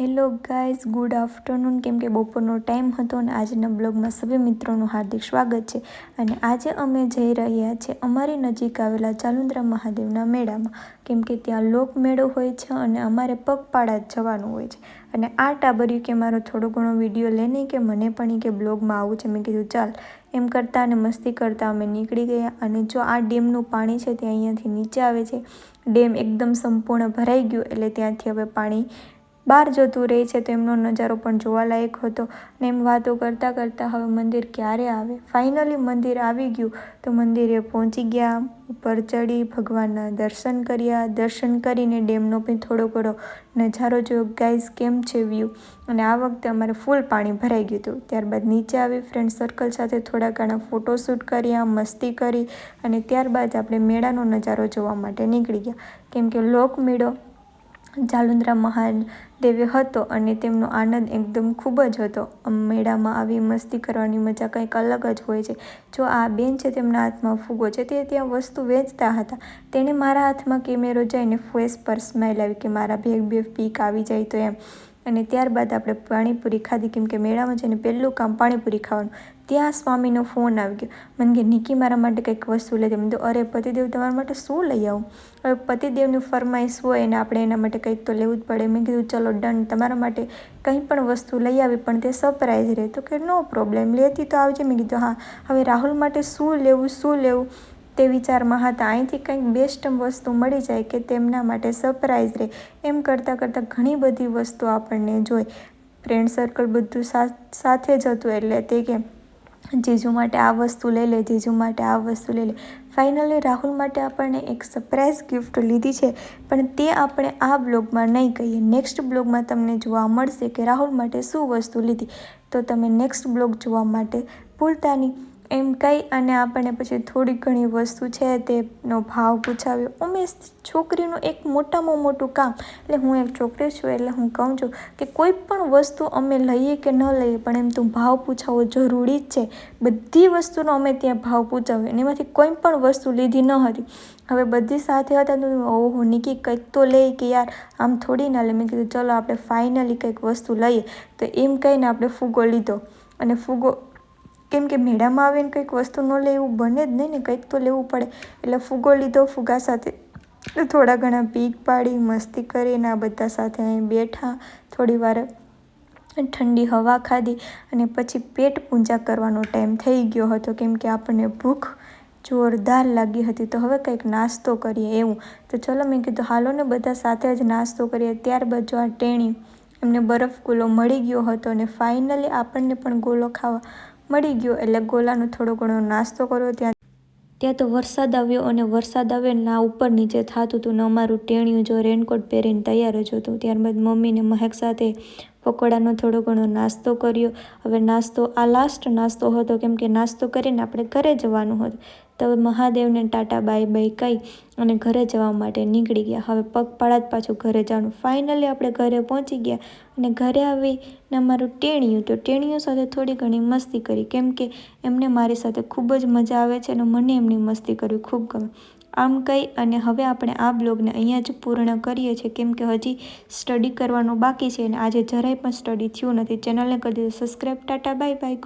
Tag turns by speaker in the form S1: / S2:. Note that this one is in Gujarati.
S1: હેલો ગાઈઝ ગુડ આફ્ટરનૂન કેમ કે બપોરનો ટાઈમ હતો અને આજના બ્લોગમાં સભી મિત્રોનું હાર્દિક સ્વાગત છે. અને આજે અમે જઈ રહ્યા છીએ અમારી નજીક આવેલા ચાલુંદ્રા મહાદેવના મેળામાં. કેમ કે ત્યાં લોકમેળો હોય છે અને અમારે પગપાળા જ જવાનું હોય છે. અને આ ટાબર્યું કે મારો થોડો ઘણો વીડિયો લઈને કે મને પણ કે બ્લોગમાં આવું છે. મેં કીધું, ચાલ. એમ કરતાં અને મસ્તી કરતાં અમે નીકળી ગયા અને જો આ ડેમનું પાણી છે તે અહીંયાથી નીચે આવે છે. ડેમ એકદમ સંપૂર્ણ ભરાઈ ગયું એટલે ત્યાંથી હવે પાણી બહાર જતું રહે છે, તો એમનો નજારો પણ જોવાલાયક હતો. ને એમ વાતો કરતાં કરતાં હવે મંદિર ક્યારે આવે? ફાઇનલી મંદિર આવી ગયું. તો મંદિરે પહોંચી ગયા, ઉપર ચડી, ભગવાનના દર્શન કર્યા. દર્શન કરીને ડેમનો પણ થોડો ઘણો નજારો જોયો. ગાઈઝ કેમ છે વ્યૂ અને આ વખતે અમારે ફૂલ પાણી ભરાઈ ગયું હતું. ત્યારબાદ નીચે આવી ફ્રેન્ડ સર્કલ સાથે થોડા ઘણા ફોટોશૂટ કર્યા, મસ્તી કરી અને ત્યારબાદ આપણે મેળાનો નજારો જોવા માટે નીકળી ગયા. કેમ કે લોકમેળો જાલુંદ્રા મહાદેવે હતો અને તેમનો આનંદ એકદમ ખૂબ જ હતો. મેળામાં આવી મસ્તી કરવાની મજા કંઈક અલગ જ હોય છે. જો આ બેન છે તેમના હાથમાં ફૂગો છે, તે ત્યાં વસ્તુ વેચતા હતા. તેણે મારા હાથમાં કેમેરો જઈને ફેસ પર સ્માઇલ આવી કે મારા ભેગ બે પીક આવી જાય તો એમ. અને ત્યારબાદ આપણે પાણીપુરી ખાધી, કેમ કે મેળામાં જઈને પહેલું કામ પાણીપુરી ખાવાનું. ત્યાં સ્વામીનો ફોન આવી ગયો. મને કે, નિકી, મારા માટે કંઈક વસ્તુ લઈ દે. મને તો અરે, પતિદેવ, તમારા માટે શું લઈ આવું? હવે પતિદેવની ફરમાઈશ હોય અને આપણે એના માટે કંઈક તો લેવું જ પડે. મેં કીધું, ચલો ડન તમારા માટે કંઈ પણ વસ્તુ લઈ આવી, પણ તે સરપ્રાઈઝ રહે. તો કે નો પ્રોબ્લેમ લેતી તો આવજે. મેં કીધું, હા, હવે રાહુલ માટે શું લેવું શું લેવું? તે વિચારમાં હતા. અહીંથી કંઈક બેસ્ટ વસ્તુ મળી જાય કે તેમના માટે સરપ્રાઈઝ રહે. એમ કરતાં કરતાં ઘણી બધી વસ્તુ આપણને જોઈ. ફ્રેન્ડ સર્કલ બધું સાથે જ હતું એટલે તે કે, જીજુ માટે આ વસ્તુ લઈ લે, જીજુ માટે આ વસ્તુ લઈ લે. ફાઇનલી રાહુલ માટે આપણને એક સરપ્રાઈઝ ગિફ્ટ લીધી છે. પણ તે આપણે આ બ્લોગમાં નહીં કહીએ. નેક્સ્ટ બ્લોગમાં તમને જોવા મળશે કે રાહુલ માટે શું વસ્તુ લીધી. તો તમે નેક્સ્ટ બ્લોગ જોવા માટે ભૂલતા નહીં. એમ કહી અને આપણને પછી થોડી ઘણી વસ્તુ છે તેનો ભાવ પૂછાવ્યો. ઉમેશ, છોકરીનું એક મોટામાં મોટું કામ, એટલે હું એક છોકરી છું, એટલે હું કહું છું કે કોઈ પણ વસ્તુ અમે લઈએ કે ન લઈએ, પણ એમ તો ભાવ પૂછાવવો જરૂરી જ છે. બધી વસ્તુનો અમે ત્યાં ભાવ પૂછાવ્યો, અને એમાંથી કોઈ પણ વસ્તુ લીધી ન હતી. હવે બધી સાથે હતા તો ઓહો, નિકી કંઈક તો લે કે યાર, આમ થોડી ના લે. મેં કીધું, ચલો, આપણે ફાઇનલી કંઈક વસ્તુ લઈએ. તો એમ કહીને આપણે ફૂગો લીધો, અને ફૂગો કેમ કે મેળામાં આવીને કંઈક વસ્તુ ન લે એવું બને જ નહીં ને, કંઈક તો લેવું પડે. એટલે ફુગો લીધો, ફુગા સાથે થોડા ઘણા પીક પાડી, મસ્તી કરીને આ બધા સાથે અહીં બેઠા, થોડી વાર ઠંડી હવા ખાધી અને પછી પેટ પૂજા કરવાનો ટાઈમ થઈ ગયો હતો. કેમ કે આપણને ભૂખ જોરદાર લાગી હતી, તો હવે કંઈક નાસ્તો કરીએ એવું. તો ચલો મેં કીધું, હાલો ને બધા સાથે જ નાસ્તો કરીએ. ત્યારબાદ જો આ ટેણી એમને બરફ ગોલો મળી ગયો હતો અને ફાઇનલી આપણને પણ ગોલો ખાવા મળી ગયો એટલે ગોલાનો થોડો ઘણો નાસ્તો કર્યો. ત્યાં ત્યાં તો વરસાદ આવ્યો અને વરસાદ આવે ના ઉપર નીચે થતું હતું ને અમારું ટેણિયું જો રેનકોટ પહેરીને તૈયાર જ હતું. ત્યારબાદ મમ્મીને મહેક સાથે પકોડાનો થોડો ઘણો નાસ્તો કર્યો. હવે નાસ્તો, આ લાસ્ટ નાસ્તો હતો, કેમ કે નાસ્તો કરીને આપણે ઘરે જવાનું હતું. તો મહાદેવને ટાટા બાય બાય કહી અને ઘરે જવા માટે નીકળી ગયા. હવે પગપાળા જ પાછું ઘરે જવાનું. ફાઇનલી આપણે ઘરે પહોંચી ગયા અને ઘરે આવીને અમારું ટેણિયું તો ટેણિયું સાથે થોડી ઘણી મસ્તી કરી. કેમ કે એમને મારી સાથે ખૂબ જ મજા આવે છે અને મને એમની મસ્તી કરવી ખૂબ ગમે. આમ કહી અને હવે આપણે આ બ્લોગને અહીંયા જ પૂર્ણ કરીએ છીએ. કેમ કે હજી સ્ટડી કરવાનું બાકી છે અને આજે જરાય પણ સ્ટડી થયું નથી. ચેનલને કરી દીધું. Subscribe tata, bye bye.